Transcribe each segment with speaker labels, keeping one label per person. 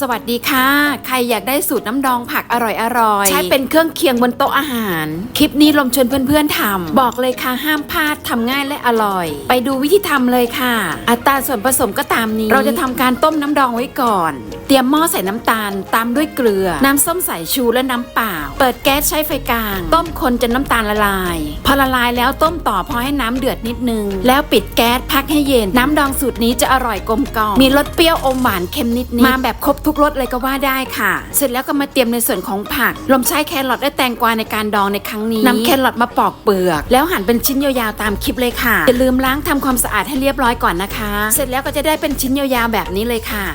Speaker 1: สวัสดีค่ะ ใครอยากได้สูตรน้ำดองผักอร่อยๆ ใช้เป็นเครื่องเคียงบนโต๊ะอาหาร คลิปนี้ลมชวนเพื่อนๆทำ บอกเลยค่ะห้ามพลาดทำง่ายและอร่อย ไปดูวิธีทำเลยค่ะ อัตราส่วนผสมก็ตามนี้ เราจะทำการต้มน้ำดองไว้ก่อน เตรียมหม้อใส่น้ำตาล ตามด้วยเกลือ น้ำส้มสายชูและน้ำเปล่า เปิดแก๊สใช้ไฟกลาง ต้มคนจนน้ำตาลละลาย พอละลายแล้วต้มต่อพอให้น้ำเดือดนิดนึง แล้วปิดแก๊สพักให้เย็น น้ำดองสูตรนี้จะอร่อยกลมกล่อม มีรสเปรี้ยวอมหวานเค็มนิดๆมาแบบครบทุกรสเลยก็ว่าได้ค่ะ เสร็จแล้วก็มาเตรียมในส่วนของผักลมใช้แครอทและแตงกวาในการดองในครั้งนี้นำแครอทมาปอกเปลือก แล้วหั่นเป็นชิ้นยาวๆตามคลิปเลยค่ะอย่าลืมล้างทำความสะอาดให้เรียบร้อยก่อนนะคะ เสร็จแล้วก็จะได้เป็นชิ้นยาวๆแบบนี้เลยค่ะ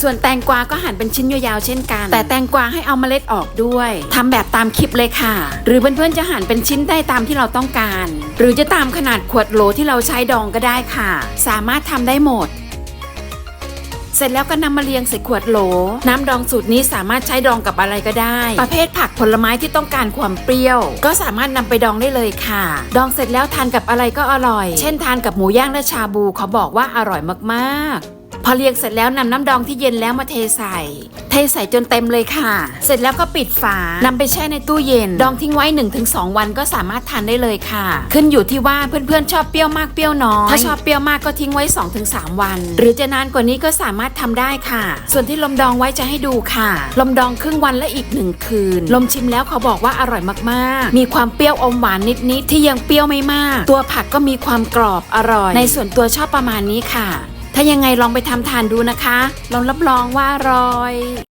Speaker 1: ส่วนแตงกวาก็หั่นเป็นชิ้นยาวๆเช่นกัน แต่แตงกวาให้เอาเมล็ดออกด้วยทำแบบตามคลิปเลยค่ะ หรือเพื่อนๆจะหั่นเป็นชิ้นได้ตามที่เราต้องการ หรือจะตามขนาดขวดโหลที่เราใช้ดองก็ได้ค่ะ สามารถทำได้หมด เสร็จแล้วก็นำมาเรียงใส่ขวดโหล น้ำดองสูตรนี้สามารถใช้ดองกับอะไรก็ได้ ประเภทผักผลไม้ที่ต้องการความเปรี้ยว ก็สามารถนำไปดองได้เลยค่ะ ดองเสร็จแล้วทานกับอะไรก็อร่อย เช่นทานกับหมูย่างและชาบูเขาบอกว่าอร่อยมากๆ พอเรียงเสร็จแล้วนำน้ำดองที่เย็นแล้วมาเทใส่ เทใส่จนเต็มเลยค่ะ เสร็จแล้วก็ปิดฝานำไปแช่ในตู้เย็น ดองทิ้งไว้ 1-2 วันก็สามารถทานได้เลยค่ะ ขึ้นอยู่ที่ว่าเพื่อนๆชอบเปรี้ยวมากเปรี้ยวน้อยถ้าชอบเปรี้ยวมากก็ทิ้งไว้ 2-3 วัน หรือจะนานกว่านี้ก็สามารถทำได้ค่ะ ส่วนที่ลมดองไว้จะให้ดูค่ะ ลมดองครึ่งวันและอีกหนึ่งคืน ลมชิมแล้วเขาบอกว่าอร่อยมากๆ มีความเปรี้ยวอมหวานนิดๆที่ยังเปรี้ยวไม่มาก ตัวผักก็มีความกรอบอร่อย ในส่วนตัวชอบประมาณนี้ค่ะ ถ้ายังไงลองไปทำทานดูนะคะ ลองรับรองว่าอร่อย